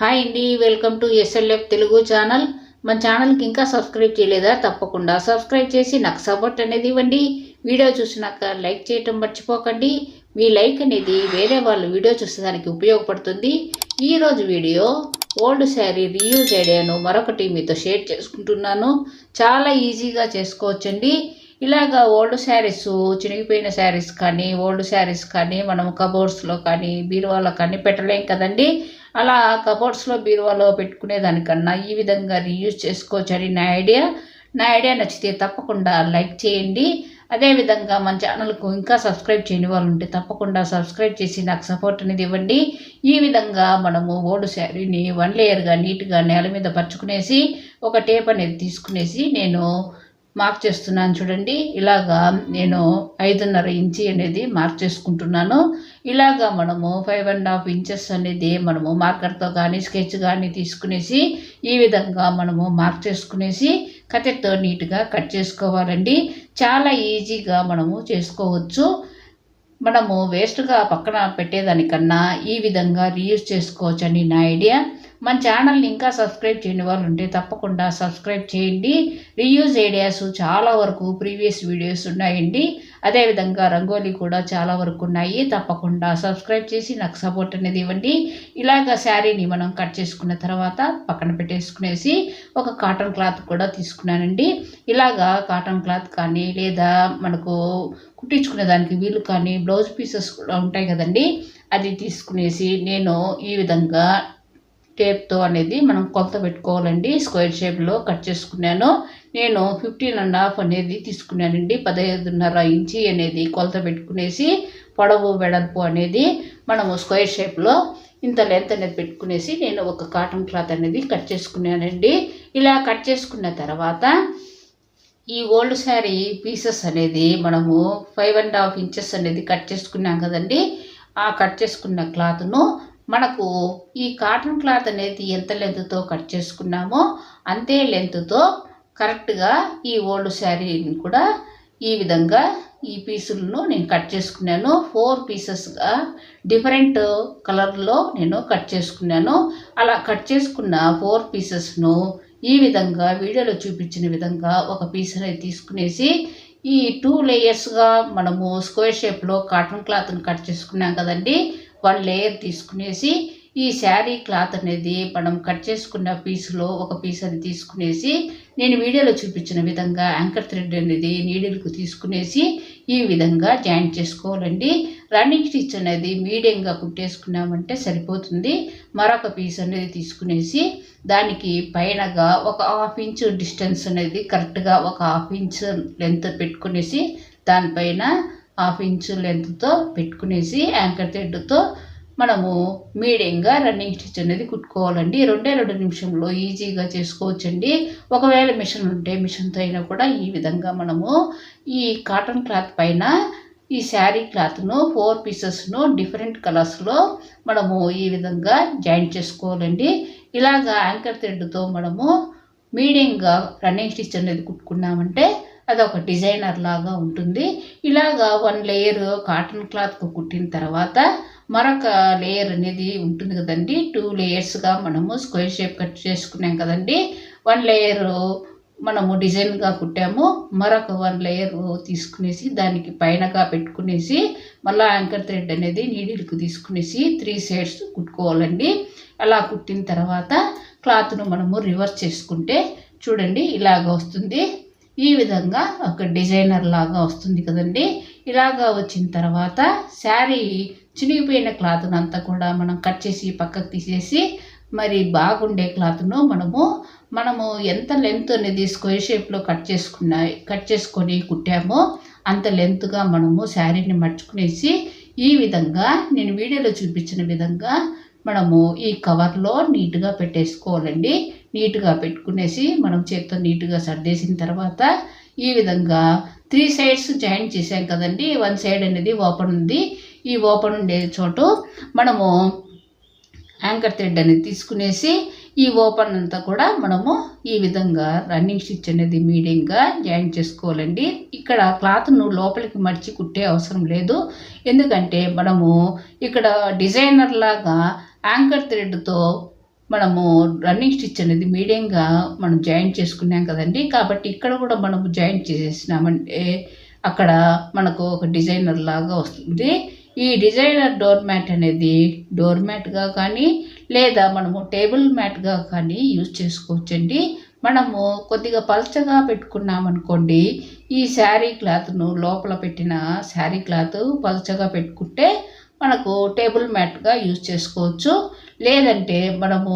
Hi అండి welcome to SLF Telugu channel మన ఛానల్కి ఇంకా సబ్స్క్రైబ్ చేయలేదా? తప్పకుండా సబ్స్క్రైబ్ చేసి నాకు సపోర్ట్ అనేది ఇవ్వండి. వీడియో చూసినాక లైక్ చేయటం మర్చిపోకండి. మీ లైక్ అనేది వేరే వాళ్ళు వీడియో చూసేదానికి ఉపయోగపడుతుంది. ఈరోజు వీడియో ఓల్డ్ శారీ రీయూజ్ ఐడియాను మరొకటి మీతో షేర్ చేసుకుంటున్నాను. చాలా ఈజీగా చేసుకోవచ్చండి. ఇలాగా ఓల్డ్ శారీస్ చినిగిపోయిన శారీస్ కానీ ఓల్డ్ శారీస్ కానీ మనం కబోర్డ్స్లో కానీ బీరువాలో కానీ పెట్టలేం కదండి. అలా కబోర్డ్స్లో బీరువాలో పెట్టుకునే దానికన్నా ఈ విధంగా రీయూజ్ చేసుకోవచ్చని నా ఐడియా నా ఐడియా నచ్చితే తప్పకుండా లైక్ చేయండి. అదేవిధంగా మన ఛానల్కు ఇంకా సబ్స్క్రైబ్ చేయని వాళ్ళు ఉంటే తప్పకుండా సబ్స్క్రైబ్ చేసి నాకు సపోర్ట్ అనేది ఇవ్వండి. ఈ విధంగా మనము ఓడు శారీని వన్ లేయర్గా నీట్గా నేల మీద పరుచుకునేసి ఒక టేప్ అనేది తీసుకునేసి నేను మార్క్ చేస్తున్నాను చూడండి. ఇలాగా నేను ఐదున్నర ఇంచి అనేది మార్క్ చేసుకుంటున్నాను. ఇలాగా మనము ఫైవ్ అండ్ హాఫ్ ఇంచెస్ అనేది మనము మార్కర్తో కానీ స్కెచ్ కానీ తీసుకునేసి ఈ విధంగా మనము మార్క్ చేసుకునేసి కథతో నీట్గా కట్ చేసుకోవాలండి. చాలా ఈజీగా మనము చేసుకోవచ్చు. మనము వేస్ట్గా పక్కన పెట్టేదానికన్నా ఈ విధంగా రీయూజ్ చేసుకోవచ్చని నా ఐడియా మన ఛానల్ని ఇంకా సబ్స్క్రైబ్ చేయని వాళ్ళు ఉంటే తప్పకుండా సబ్స్క్రైబ్ చేయండి. రీయూజ్ ఐడియాస్ చాలా వరకు ప్రీవియస్ వీడియోస్ ఉన్నాయండి. అదేవిధంగా రంగోలీ కూడా చాలా వరకు ఉన్నాయి. తప్పకుండా సబ్స్క్రైబ్ చేసి నాకు సపోర్ట్ అనేది ఇవ్వండి. ఇలాగ శారీని మనం కట్ చేసుకున్న తర్వాత పక్కన పెట్టేసుకునేసి ఒక కాటన్ క్లాత్ కూడా తీసుకున్నానండి. ఇలాగా కాటన్ క్లాత్ కానీ లేదా మనకు కుట్టించుకునే దానికి వీలు కానీ బ్లౌజ్ పీసెస్ కూడా ఉంటాయి కదండి. అది తీసుకునేసి నేను ఈ విధంగా టేప్తో అనేది మనం కొలత పెట్టుకోవాలండి. స్క్వేర్ షేప్లో కట్ చేసుకున్నాను. నేను ఫిఫ్టీన్ అండ్ హాఫ్ అనేది తీసుకున్నానండి. పదహైదున్నర ఇంచి అనేది కొలత పెట్టుకునేసి పొడవు వెడల్పు అనేది మనము స్క్వేర్ షేప్లో ఇంత లెంత్ అనేది పెట్టుకునేసి నేను ఒక కాటన్ క్లాత్ అనేది కట్ చేసుకున్నానండి. ఇలా కట్ చేసుకున్న తర్వాత ఈ ఓల్డ్ శారీ పీసెస్ అనేది మనము ఫైవ్ అండ్ హాఫ్ ఇంచెస్ అనేది కట్ చేసుకున్నాం కదండి. ఆ కట్ చేసుకున్న క్లాత్ను మనకు ఈ కాటన్ క్లాత్ అనేది ఎంత లెంత్తో కట్ చేసుకున్నామో అంతే లెంత్తో కరెక్ట్గా ఈ ఓల్డ్ శారీని కూడా ఈ విధంగా ఈ పీసులను నేను కట్ చేసుకున్నాను. ఫోర్ పీసెస్గా డిఫరెంట్ కలర్లో నేను కట్ చేసుకున్నాను. అలా కట్ చేసుకున్న ఫోర్ పీసెస్ను ఈ విధంగా వీడియోలో చూపించిన విధంగా ఒక పీస్ అనేది తీసుకునేసి ఈ టూ లేయర్స్గా మనము స్క్వేర్ షేప్లో కాటన్ క్లాత్ని కట్ చేసుకున్నాం కదండి. వన్ లేయర్ తీసుకునేసి ఈ శారీ క్లాత్ అనేది మనం కట్ చేసుకున్న పీస్లో ఒక పీస్ అది తీసుకునేసి నేను వీడియోలో చూపించిన విధంగా యాంకర్ థ్రెడ్ అనేది నీడిల్కు తీసుకునేసి ఈ విధంగా జాయింట్ చేసుకోవాలండి. రన్నింగ్ స్టిచ్ అనేది మీడియంగా కుట్టేసుకున్నామంటే సరిపోతుంది. మరొక పీస్ అనేది తీసుకునేసి దానికి పైనగా ఒక హాఫ్ ఇంచ్ డిస్టెన్స్ అనేది కరెక్ట్గా ఒక హాఫ్ ఇంచ్ లెంత్ పెట్టుకునేసి దానిపైన హాఫ్ ఇంచ్ లెంత్తో పెట్టుకునేసి యాంకర్ థ్రెడ్తో మనము మీడియంగా రన్నింగ్ స్టిచ్ అనేది కుట్టుకోవాలండి. రెండే రెండు నిమిషంలో ఈజీగా చేసుకోవచ్చండి. ఒకవేళ మిషన్ ఉంటే మిషన్తో అయినా కూడా ఈ విధంగా మనము ఈ కాటన్ క్లాత్ పైన ఈ శారీ క్లాత్ను ఫోర్ పీసెస్ను డిఫరెంట్ కలర్స్లో మనము ఈ విధంగా జాయింట్ చేసుకోవాలండి. ఇలాగా యాంకర్ థ్రెడ్తో మనము మీడియంగా రన్నింగ్ స్టిచ్ అనేది కుట్టుకున్నామంటే అదొక డిజైనర్ లాగా ఉంటుంది. ఇలాగా వన్ లేయర్ కాటన్ క్లాత్కు కుట్టిన తర్వాత మరొక లేయర్ అనేది ఉంటుంది కదండి. టూ లేయర్స్గా మనము స్క్వేర్ షేప్ కట్ చేసుకున్నాం కదండి. వన్ లేయర్ మనము డిజైన్గా కుట్టాము. మరొక వన్ లేయర్ తీసుకునేసి దానికి పైనగా పెట్టుకునేసి మళ్ళీ యాంకర్ థ్రెడ్ అనేది నీడిల్కి తీసుకునేసి త్రీ సైడ్స్ కుట్టుకోవాలండి. అలా కుట్టిన తర్వాత క్లాత్ను మనము రివర్స్ చేసుకుంటే చూడండి ఇలాగ వస్తుంది. ఈ విధంగా ఒక డిజైనర్ లాగా వస్తుంది కదండి. ఇలాగా వచ్చిన తర్వాత శారీ చినిగిపోయిన క్లాత్ను అంతా కూడా మనం కట్ చేసి పక్కకు తీసేసి మరి బాగుండే క్లాత్ను మనము మనము ఎంత లెంత్ అనేది స్క్వేర్ షేప్లో కట్ చేసుకున్న కట్ చేసుకొని కుట్టామో అంత లెంత్గా మనము శారీని మర్చుకునేసి ఈ విధంగా నేను వీడియోలో చూపించిన విధంగా మనము ఈ కవర్లో నీట్గా పెట్టేసుకోవాలండి. నీట్గా పెట్టుకునేసి మనం చేత్తో నీట్గా సర్దేసిన తర్వాత ఈ విధంగా త్రీ సైడ్స్ జాయింట్ చేసాం కదండి. వన్ సైడ్ అనేది ఓపెన్ ఉంది. ఈ ఓపెన్ ఉండే చోటు మనము యాంకర్ థ్రెడ్ అనేది తీసుకునేసి ఈ ఓపెన్ అంతా కూడా మనము ఈ విధంగా రన్నింగ్ స్టిచ్ అనేది మీడియంగా జాయిన్ చేసుకోవాలండి. ఇక్కడ క్లాత్ను లోపలికి మడిచి కుట్టే అవసరం లేదు. ఎందుకంటే మనము ఇక్కడ డిజైనర్ లాగా యాంకర్ థ్రెడ్తో మనము రన్నింగ్ స్టిచ్ అనేది మీడియంగా మనం జాయింట్ చేసుకున్నాం కదండి. కాబట్టి ఇక్కడ కూడా మనము జాయింట్ చేసేసినామంటే అక్కడ మనకు ఒక డిజైనర్ లాగా వస్తుంది. ఈ డిజైనర్ డోర్ మ్యాట్ అనేది డోర్ మ్యాట్గా కానీ లేదా మనము టేబుల్ మ్యాట్గా కానీ యూజ్ చేసుకోవచ్చండి. మనము కొద్దిగా పలచగా పెట్టుకున్నామనుకోండి ఈ శారీ క్లాత్ను లోపల పెట్టిన శారీ క్లాత్ పలచగా పెట్టుకుంటే మనకు టేబుల్ మ్యాట్గా యూజ్ చేసుకోవచ్చు. లేదంటే మనము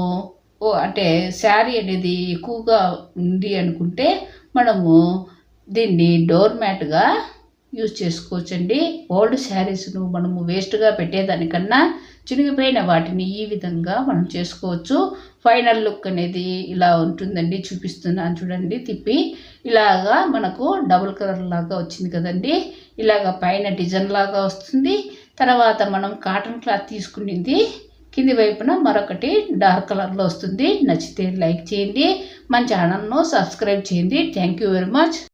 అంటే శారీ అనేది ఎక్కువగా ఉంది అనుకుంటే మనము దీన్ని డోర్ మ్యాట్గా యూజ్ చేసుకోవచ్చండి. ఓల్డ్ శారీస్ను మనము వేస్ట్గా పెట్టేదానికన్నా చినిగిపోయిన వాటిని ఈ విధంగా మనం చేసుకోవచ్చు. ఫైనల్ లుక్ అనేది ఇలా ఉంటుందండి చూపిస్తున్నాను చూడండి తిప్పి. ఇలాగా మనకు డబుల్ కలర్ లాగా వచ్చింది కదండి. ఇలాగ పైన డిజైన్ లాగా వస్తుంది. తర్వాత మనం కాటన్ క్లాత్ తీసుకునింది కింది వైపున మరొకటి డార్క్ కలర్లో వస్తుంది. నచ్చితే లైక్ చేయండి. మన ఛానల్ను సబ్స్క్రైబ్ చేయండి. Thank you very much.